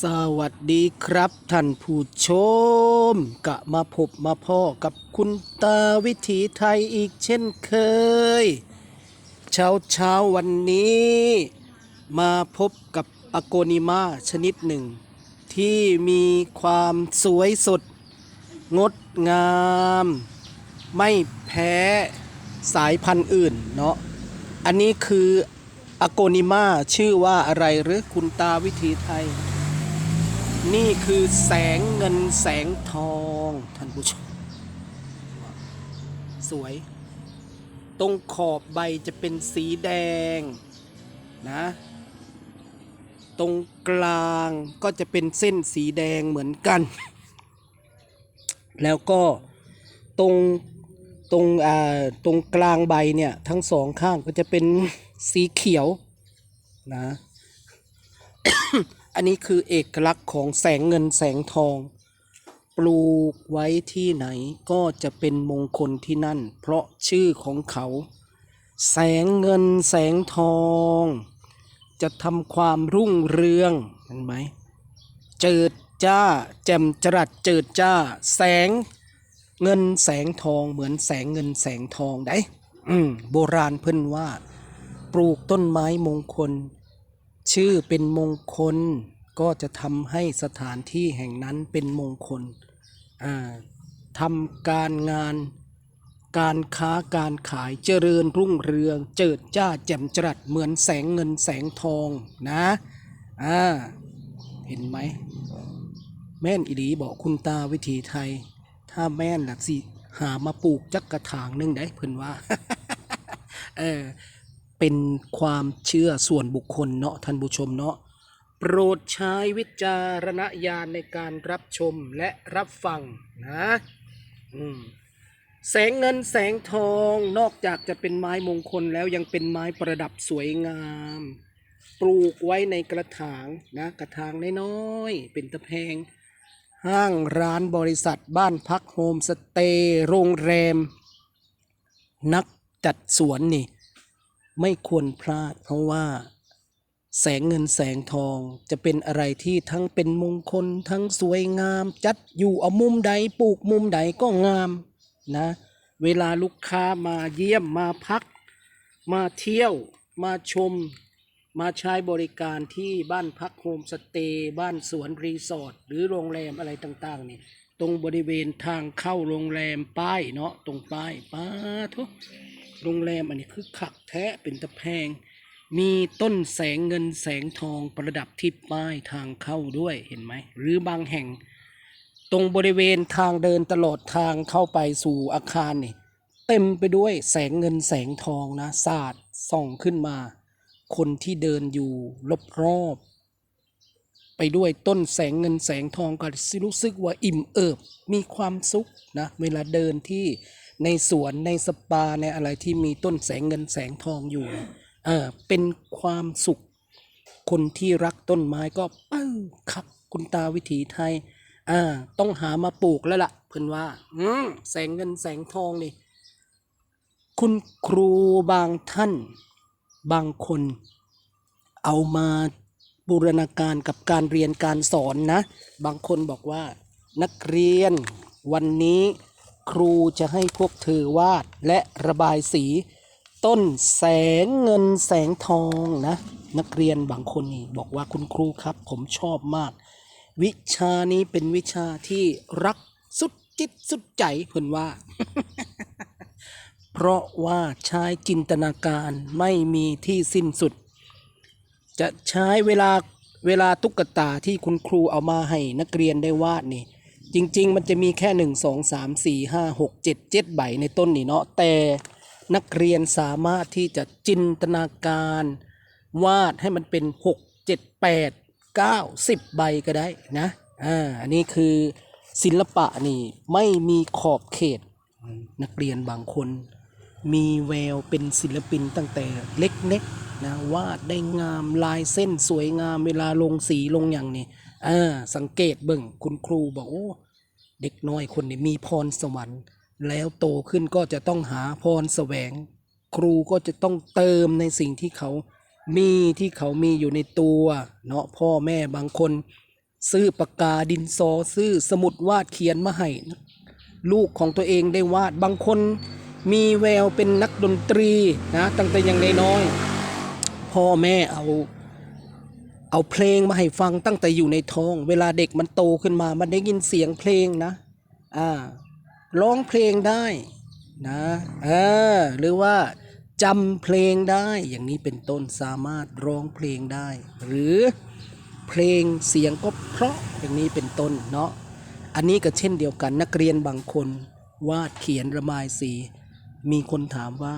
สวัสดีครับท่านผู้ชม กะมาพบมาพ่อกับคุณตาวิถีไทยอีกเช่นเคย เช้าเช้าวันนี้ มาพบกับอโกนิมาชนิดหนึ่ง ที่มีความสวยสด งดงาม ไม่แพ้สายพันธุ์อื่นเนาะอันนี้คืออโกนิมาชื่อว่าอะไรหรือคุณตาวิถีไทย นี่คือแสงเงินแสงทองท่านผู้ชม สวย ตรงขอบใบจะเป็นสีแดงนะ ตรงกลางก็จะเป็นเส้นสีแดงเหมือนกัน แล้วก็ตรงตรงอ่าตรงกลางใบเนี่ยทั้งสองข้างก็จะเป็นสีเขียวนะ อันนี้คือเอกลักษณ์ของแสงเงินแสงทอง ปลูกไว้ที่ไหนก็จะเป็นมงคลที่นั่น เพราะชื่อของเขา แสงเงินแสงทอง จะทำความรุ่งเรืองเห็นไหมเจิดจ้า แจ่มจรัสเจิดจ้า แสงเงินแสงทองเหมือนแสงเงินแสงทองได้โบราณเพิ่นว่า ปลูกต้นไม้มงคล ชื่อเป็นมงคลก็จะทำให้สถานที่แห่งนั้นเป็นมงคลทำการงาน การค้าการขายเจริญรุ่งเรือง เจิดจ้าแจ่มจรัสเหมือนแสงเงินแสงทองนะอ่าเห็นไหม แม่นอีหลีบอกคุณตาวิถีไทย ถ้าแม่นหลักสิ หามาปลูกจักกระถางหนึงได้เพิ่นว่า เออ เป็นความเชื่อส่วนบุคคลเนาะท่านผู้ชมเนาะโปรดใช้วิจารณญาณในการรับชมและรับฟังนะแสงเงินแสงทองนอกจากจะเป็นไม้มงคลแล้วยังเป็นไม้ประดับสวยงาม ปลูกไว้ในกระถางนะกระถางน้อยๆเป็นตะแพง ห้างร้านบริษัทบ้านพักโฮมสเตย์โรงแรม นักจัดสวนนี่ ไม่ควรพลาด เพราะว่า แสงเงินแสงทองจะเป็นอะไรที่ทั้งเป็นมงคล ทั้งสวยงาม จัดอยู่เอามุมใดปลูกมุมใดก็งามนะ เวลาลูกค้ามาเยี่ยมมาพัก มาเที่ยวมาชม มาใช้บริการที่บ้านพักโฮมสเตย์บ้านสวนรีสอร์ทหรือโรงแรมอะไรต่างๆนี่ตรงบริเวณทางเข้าโรงแรมป้ายเนาะตรงป้ายป้าทุก โรงแรมอันนี้คือขักแท้เป็นตะแพง มีต้นแสงเงินแสงทองประดับที่ป้ายทางเข้าด้วยเห็นไหม หรือบางแห่ง ตรงบริเวณทางเดินตลอดทางเข้าไปสู่อาคารนี่เต็มไปด้วยแสงเงินแสงทองนะสาดส่องขึ้นมา คนที่เดินอยู่รอบๆไปด้วยต้นแสงเงินแสงทองก็รู้สึกว่าอิ่มเอิบมีความสุขนะเวลาเดินที่ ในสวนในสปาในอะไรที่มีต้นแสงเงินแสงทองอยู่เออเป็นความสุข คนที่รักต้นไม้ก็เอ้าครับคุณตาวิถีไทยอ่าต้องหามาปลูกแล้วล่ะ เพื่อนว่า อืมแสงเงินแสงทองนี่คุณครูบางท่าน บางคน เอามาบูรณาการกับการเรียนการสอนนะ บางคนบอกว่า นักเรียนวันนี้ ครูจะให้พวกเธอวาดและระบายสี ต้นแสงเงินแสงทองนะ นักเรียนบางคนนี่บอกว่าคุณครูครับ ผมชอบมาก วิชานี้เป็นวิชาที่รักสุดจิตสุดใจเพื่อนว่า เพราะว่าใช้จินตนาการไม่มีที่สิ้นสุด จะใช้เวลาเวลาตุ๊กตาที่คุณครูเอามาให้นักเรียนได้วาดนี่ จริง ๆ มันจะมีแค่หนึ่งสองสามสี่ห้าหกเจ็ดเจ็ดใบในต้นนี่เนาะแต่นักเรียนสามารถที่จะจินตนาการวาดให้มันเป็นหกเจ็ดแปดเก้าสิบใบก็ได้นะอ่าอันนี้คือศิลปะนี่ไม่มีขอบเขต นักเรียนบางคน มีแววเป็นศิลปินตั้งแต่เล็กๆนะวาดได้งามลายเส้นสวยงามเวลาลงสีลงอย่างนี้ อ่าสังเกตเบิ่งคุณครูบอกโอ้เด็กน้อยคนนี้มีพรสวรรค์ แล้วโตขึ้นก็จะต้องหาพรแสวง ครูก็จะต้องเติมในสิ่งที่เขามีที่เขามีอยู่ในตัวเนาะพ่อแม่บางคน ซื้อปากกาดินสอซื้อสมุดวาดเขียนมาให้ลูกของตัวเองได้วาดบางคนมีแววเป็นนักดนตรีนะตั้งแต่ยังน้อยพ่อแม่เอา เอาเพลงมาให้ฟังตั้งแต่อยู่ในท้อง เวลาเด็กมันโตขึ้นมา มันได้ยินเสียงเพลงนะ อ่า ร้องเพลงได้นะเออหรือว่าจำเพลงได้ อย่างนี้เป็นต้นสามารถร้องเพลงได้ หรือเพลงเสียงก็เพราะอย่างนี้เป็นต้นเนาะ อันนี้ก็เช่นเดียวกันนักเรียนบางคนวาดเขียนระบายสี มีคนถามว่า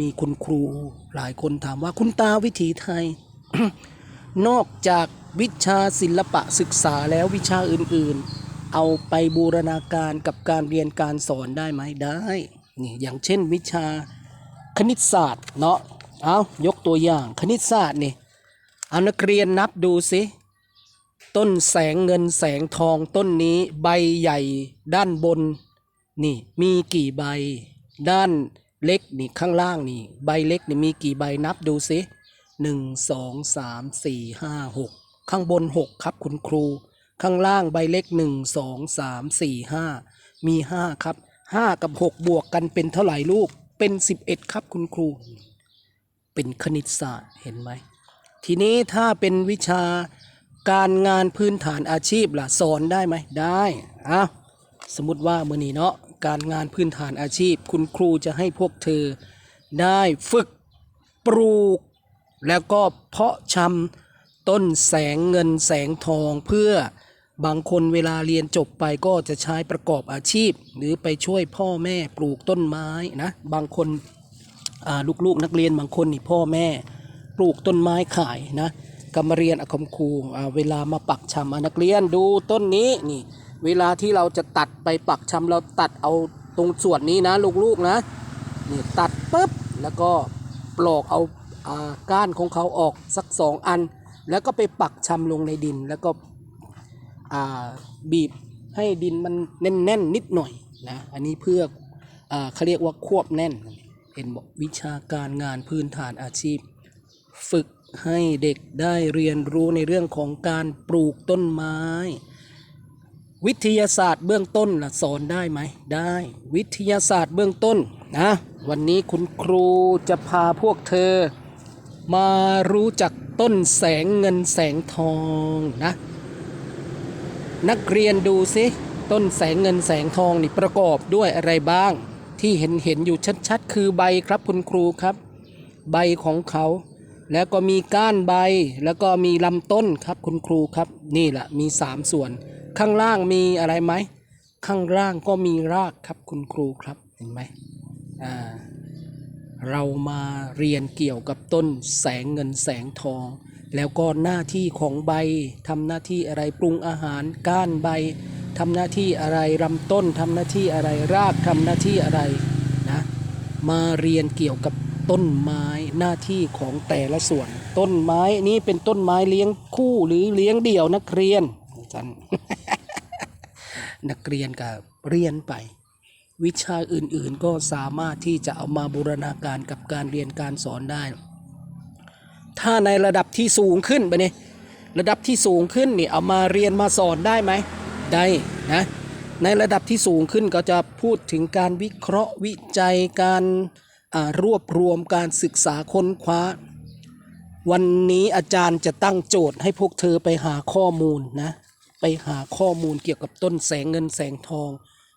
มีคุณครูหลายคนถามว่าคุณตาวิถีไทย นอกจากวิชาศิลปะศึกษาแล้ววิชาอื่นๆ เอาไปบูรณาการกับการเรียนการสอนได้ไหมได้นี่อย่างเช่นวิชาคณิตศาสตร์เนาะเอายกตัวอย่างคณิตศาสตร์นี่เอานักเรียนนับดูสิต้นแสงเงินแสงทองต้นนี้ใบใหญ่ด้านบนนี่มีกี่ใบ ด้านเล็กนี่ข้างล่างนี่ใบเล็กนี่มีกี่ใบนับดูสิ หนึ่งสองสามสี่ห้าหกข้างบนหกครับคุณครู ข้างล่างใบเล็กหนึ่งสองสามสี่ห้ามีห้าครับห้ากับหกบวกกันเป็นเท่าไหร่ลูกเป็นสิบเอ็ดครับคุณครู เป็นคณิตศาสตร์เห็นไหม ทีนี้ถ้าเป็นวิชาการงานพื้นฐานอาชีพล่ะสอนได้ไหมได้อ้าวสมมติว่ามื่อนี้เนาะการงานพื้นฐานอาชีพ คุณครูจะให้พวกเธอได้ฝึกปลูก แล้วก็เพาะชำต้นแสงเงินแสงทองเพื่อบางคนเวลาเรียนจบไปก็จะใช้ประกอบอาชีพ หรือไปช่วยพ่อแม่ปลูกต้นไม้นะบางคนลูกๆนักเรียนบางคนนี่พ่อแม่ปลูกต้นไม้ขายนะก็มาเรียนอาคมครูเวลามาปักชำนักเรียนดูต้นนี้นี่ เวลาที่เราจะตัดไปปักชำเราตัดเอาตรงส่วนนี้นะลูกๆนะนี่ตัดปุ๊บแล้วก็ปลอกเอา ก้านของเขาออกสักสองอัน แล้วก็ไปปักชำลงในดินแล้วก็บีบให้ดินมันแน่นๆนิดหน่อยนะอันนี้เพื่ออเขาเรียกว่าควบแน่นเห็นบอกวิชาการงานพื้นฐานอาชีพ ฝึกให้เด็กได้เรียนรู้ในเรื่องของการปลูกต้นไม้ วิทยาศาสตร์เบื้องต้นล่ะสอนได้ไหมได้วิทยาศาสตร์เบื้องต้นนะวันนี้คุณครูจะพาพวกเธอ มารู้จักต้นแสงเงินแสงทองนะ นักเรียนดูสิต้นแสงเงินแสงทองนี่ประกอบด้วยอะไรบ้าง ที่เห็นเห็นอยู่ชัดๆ คือใบครับคุณครูครับ ใบของเขา แล้วก็มีก้านใบแล้วก็มีลำต้นครับคุณครูครับ นี่แหละมีสามส่วน ข้างล่างมีอะไรไหมข้างล่างก็มีรากครับคุณครูครับเห็นไหมอ่า เรามาเรียนเกี่ยวกับต้นแสงเงินแสงทอง แล้วก็หน้าที่ของใบทำหน้าที่อะไรปรุงอาหารก้านใบทำหน้าที่อะไรลำต้นทำหน้าที่อะไรรากทำหน้าที่อะไรนะมาเรียนเกี่ยวกับต้นไม้หน้าที่ของแต่ละส่วน ต้นไม้นี้เป็นต้นไม้เลี้ยงคู่หรือเลี้ยงเดี่ยวนักเรียนจันนักเรียนก็เรียนไป วิชาอื่นๆก็สามารถที่จะเอามาบูรณาการกับการเรียนการสอนได้ ถ้าในระดับที่สูงขึ้นไปเนี่ยระดับที่สูงขึ้นนี่เอามาเรียนมาสอนได้ไหมได้นะในระดับที่สูงขึ้นก็จะพูดถึงการวิเคราะห์วิจัยการรวบรวมการศึกษาค้นคว้า วันนี้อาจารย์จะตั้งโจทย์ให้พวกเธอไปหาข้อมูลนะไปหาข้อมูลเกี่ยวกับต้นแสงเงินแสงทอง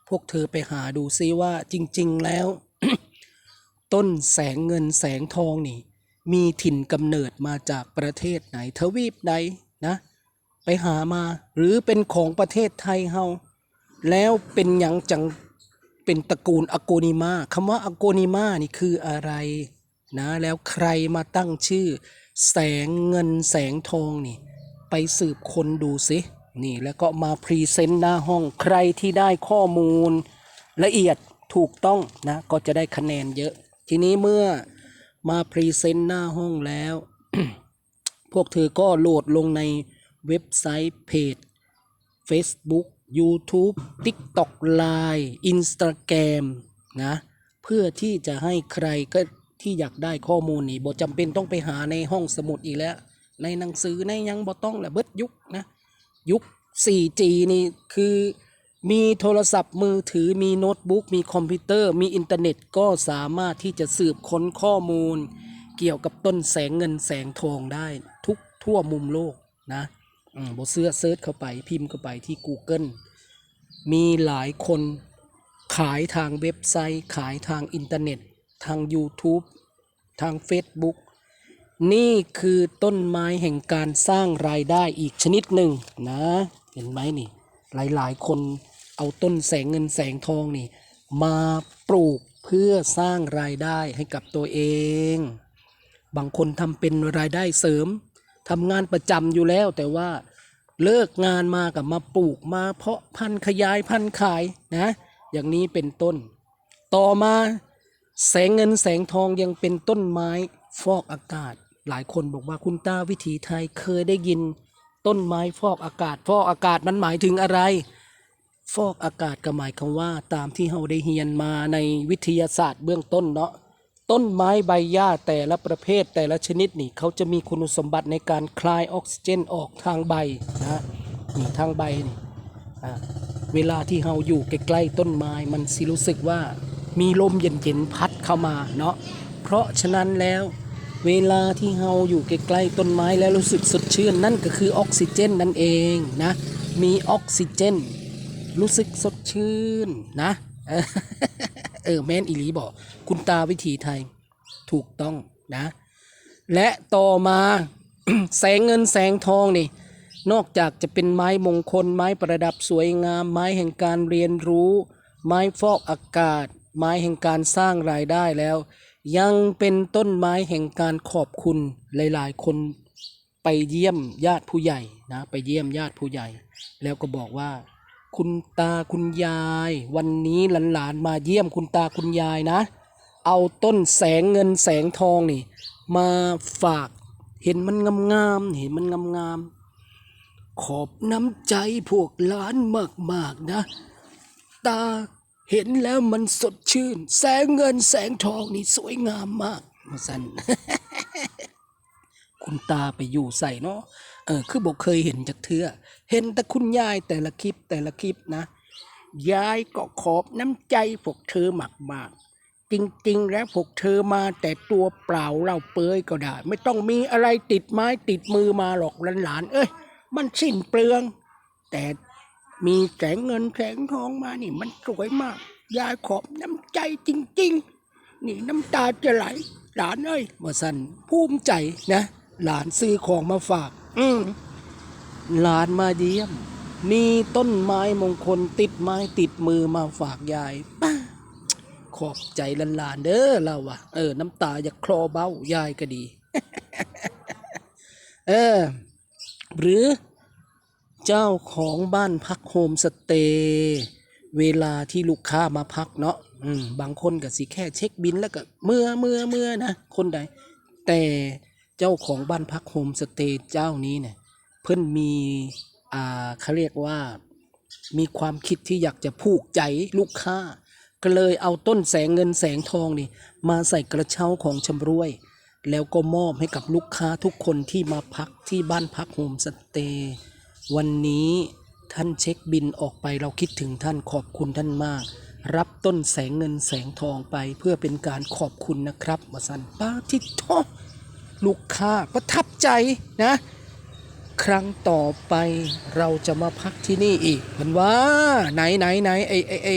พวกเธอไปหาดูซิว่าจริง ๆ แล้ว ต้นแสงเงินแสงทองนี่ มีถิ่นกำเนิดมาจากประเทศไหนทวีปใดนะ ไปหามาหรือเป็นของประเทศไทยเฮาแล้วเป็นอย่างจังเป็นตระกูลอโกนิมาคำว่าอโกนิมานี่คืออะไรนะแล้วใครมาตั้งชื่อ แสงเงินแสงทองนี่ ไปสืบคนดูสิ นี่แล้วก็มาพรีเซนต์หน้าห้องใครที่ได้ข้อมูลละเอียดถูกต้องนะก็จะได้คะแนนเยอะ ทีนี้เมื่อมาพรีเซนต์หน้าห้องแล้ว พวกเธอก็โหลดลงในเว็บไซต์เพจ Facebook YouTube TikTok Line Instagram นะเพื่อที่จะให้ใครก็ที่อยากได้ข้อมูลนี่บ่จำเป็นต้องไปหาในห้องสมุดอีกแล้ว ในหนังสือในยังบ่ต้องแหละเบิดยุคนะ ยุค 4G นี่คือมีโทรศัพท์มือถือมีโน้ตบุ๊กมีคอมพิวเตอร์ มีอินเทอร์เน็ตก็สามารถที่จะสืบค้นข้อมูล เกี่ยวกับต้นแสงเงินแสงทองได้ทุกทั่วมุมโลกนะอืมบเสื้อเซิร์ชเข้าไปพิมพ์เข้าไปที่ Google มีหลายคนขายทางเว็บไซต์ ขายทางอินเทอร์เน็ต ทาง YouTube ทาง Facebook นี่คือต้นไม้แห่งการสร้างรายได้อีกชนิดหนึ่งนะ เห็นไหมนี่ หลายๆ คนเอาต้นแสงเงินแสงทองนี่ มาปลูกเพื่อสร้างรายได้ให้กับตัวเอง บางคนทำเป็นรายได้เสริมทำงานประจำอยู่แล้ว แต่ว่าเลิกงานมากับมาปลูกมาเพาะพันธุ์ขยายพันธุ์ขายนะ อย่างนี้เป็นต้น ต่อมาแสงเงินแสงทองยังเป็นต้นไม้ฟอกอากาศ หลายคนบอกว่าคุณตาวิถีไทยเคยได้ยิน ต้นไม้ฟอกอากาศ ฟอกอากาศมันหมายถึงอะไร ฟอกอากาศก็หมายควาว่า ตามที่เราได้เรียนมาในวิทยาศาสตร์เบื้องต้นเนาะต้นไม้ใบหญ้าแต่ละประเภทแต่ละชนิดนี่เขาจะมีคุณสมบัติในการคลายออกซิเจนออกทางใบนะนี่ทางใบนี่เวลาที่เราอยู่ใกล้ๆต้นไม้มันสิรู้สึกว่ามีลมเย็นๆพัดเข้ามาเนาะเพราะฉะนั้นแล้ว เวลาที่เราอยู่ใกล้ๆต้นไม้แล้วรู้สึกสดชื่น นั่นก็คือออกซิเจนนั่นเองนะ มีออกซิเจน รู้สึกสดชื่นนะ เออแมนอีหลีบอกคุณตาวิถีไทยถูกต้องนะ และต่อมาแสงเงินแสงทองนี่ นอกจากจะเป็นไม้มงคล ไม้ประดับสวยงาม ไม้แห่งการเรียนรู้ ไม้ฟอกอากาศ ไม้แห่งการสร้างรายได้แล้ว ยังเป็นต้นไม้แห่งการขอบคุณหลายๆ คนไปเยี่ยมญาติผู้ใหญ่นะไปเยี่ยมญาติผู้ใหญ่ แล้วก็บอกว่า คุณตาคุณยาย วันนี้หลานๆมาเยี่ยมคุณตาคุณยายนะ เอาต้นแสงเงินแสงทองนี่ มาฝากเห็นมันงามๆเห็นมันงามๆขอบน้ำใจพวกหลานมากๆนะ ตา เห็นแล้วมันสดชื่น แสงเงินแสงทองนี่สวยงามมากมาสันคุณตาไปอยู่ใส่เนาะเออ คือบอกเคยเห็นจากเทือเห็นแต่คุณยายแต่ละคลิปแต่ละคลิปนะยายก็ขอบน้ำใจพวกเธอมากมากจริง ๆ แล้วพวกเธอมาแต่ตัวเปล่าเราเปยก็ได้ ไม่ต้องมีอะไรติดไม้ติดมือมาหรอกหลานๆเอ้ย มันสิ้นเปลือง แต่ มีแสงเงินแสงทองมานี่มันสวยมาก ยายขอบน้ำใจจริง ๆ นี่น้ำตาจะไหล หลานเอ้ยมาสันภูมิใจนะ หลานซื้อของมาฝาก อืมหลานมาเยี่ยม มีต้นไม้มงคลติดไม้ติดมือมาฝากยายป้าขอบใจหลานๆเด้อเราอะเออ น้ำตาอย่าคลอเบ้ายายก็ดี เออ หรือ เจ้าของบ้านพักโฮมสเตย์เวลาที่ลูกค้ามาพักเนาะอืมบางคนก็สิแค่เช็คบินแล้วก็เมื่อเมื่อเมื่อนะคนใด แต่เจ้าของบ้านพักโฮมสเตย์เจ้านี้เนี่ยเพิ่นมีอ่าเขาเรียกว่ามีความคิดที่อยากจะผูกใจลูกค้า ก็เลยเอาต้นแสงเงินแสงทองนี่ มาใส่กระเช้าของชำรวย แล้วก็มอบให้กับลูกค้าทุกคนที่มาพักที่บ้านพักโฮมสเตย์ วันนี้ท่านเช็คบินออกไปเราคิดถึงท่านขอบคุณท่านมาก รับต้นแสงเงินแสงทองไปเพื่อเป็นการขอบคุณนะครับมาสันป้าทิโทลูกค้าประทับใจนะ ครั้งต่อไปเราจะมาพักที่นี่อีกมันว่าไหนไหนไหนไอไอไอ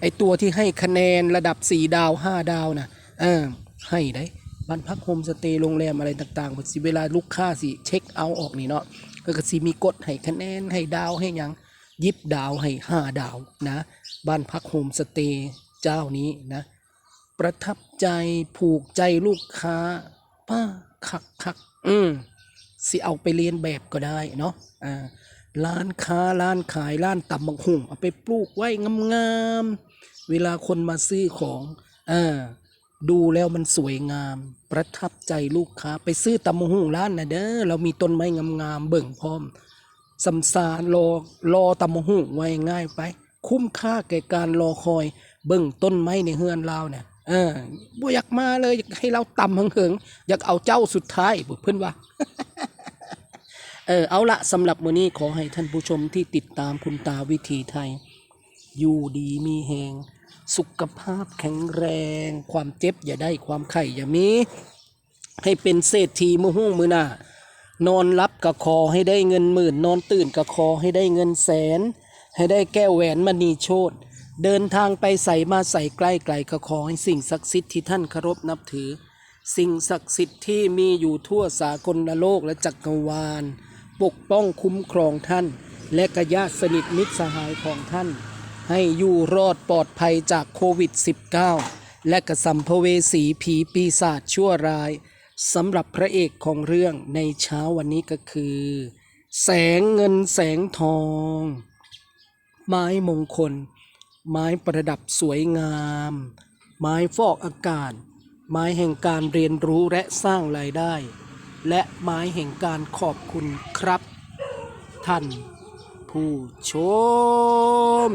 ไอตัวที่ให้คะแนนระดับ 4 ดาว 5 ดาวนะเออให้ได้บ้านพักโฮมสเตย์โรงแรมอะไรต่างๆพอสิเวลาลูกค้าสิ เช็คเอาท์ออกนี่เนาะ ก็ก็สิมีกฎให้คะแนนให้ดาวให้ยังยิบดาวให้5ดาวนะ บ้านพักโฮมสเตย์เจ้านี้นะ ประทับใจผูกใจลูกค้าป้าคักคักอืมสิเอาไปเรียนแบบก็ได้เนาะอ่าร้านค้าร้านขายร้านตำบักหุ่งเอาไปปลูกไว้งามๆเวลาคนมาซื้อของอ่า ดูแล้วมันสวยงาม ประทับใจลูกค้า ไปซื้อตำบักหุ่งร้านนะเด้อเรามีต้นไม้งามๆเบิ่งพร้อมสำสารรอรอตำบักหุ่งไว้ง่ายไป คุ้มค่าแก่การรอคอย เบิ่งต้นไม้ในเฮือนเราเนี่ยเออบ่อยากมาเลยอยากให้เราตำเหิงอยากเอาเจ้าสุดท้ายเพิ่อนว่าเออเอาละสำหรับมื้อนี้ขอให้ท่านผู้ชมที่ติดตามคุณตาวิถีไทย อยู่ดีมีแหง สุขภาพแข็งแรง ความเจ็บอย่าได้ความไข่อย่ามี ให้เป็นเศรษฐีมือหุ้งมือหน้านอนรับกะคอให้ได้เงินหมื่น นอนตื่นกะคอให้ได้เงินแสน ให้ได้แก้วแหวนมณีโชตเดินทางไปใส่มาใส่ใกล้ไกลกะคอให้สิ่งศักดิ์สิทธิ์ที่ท่านเคารพนับถือ สิ่งศักดิ์สิทธิ์ที่มีอยู่ทั่วสากลโลกและจักรวาล ปกป้องคุ้มครองท่าน และกญาติสนิทมิตรสหายของท่าน ให้อยู่รอดปลอดภัยจากโควิด -19 และกระสัมภเวสีผีปีศาจชั่วร้ายสำหรับพระเอกของเรื่องในเช้าวันนี้ก็คือ แสงเงินแสงทอง ไม้มงคล ไม้ประดับสวยงาม ไม้ฟอกอากาศ ไม้แห่งการเรียนรู้และสร้างรายได้ และไม้แห่งการขอบคุณครับ ท่านผู้ชม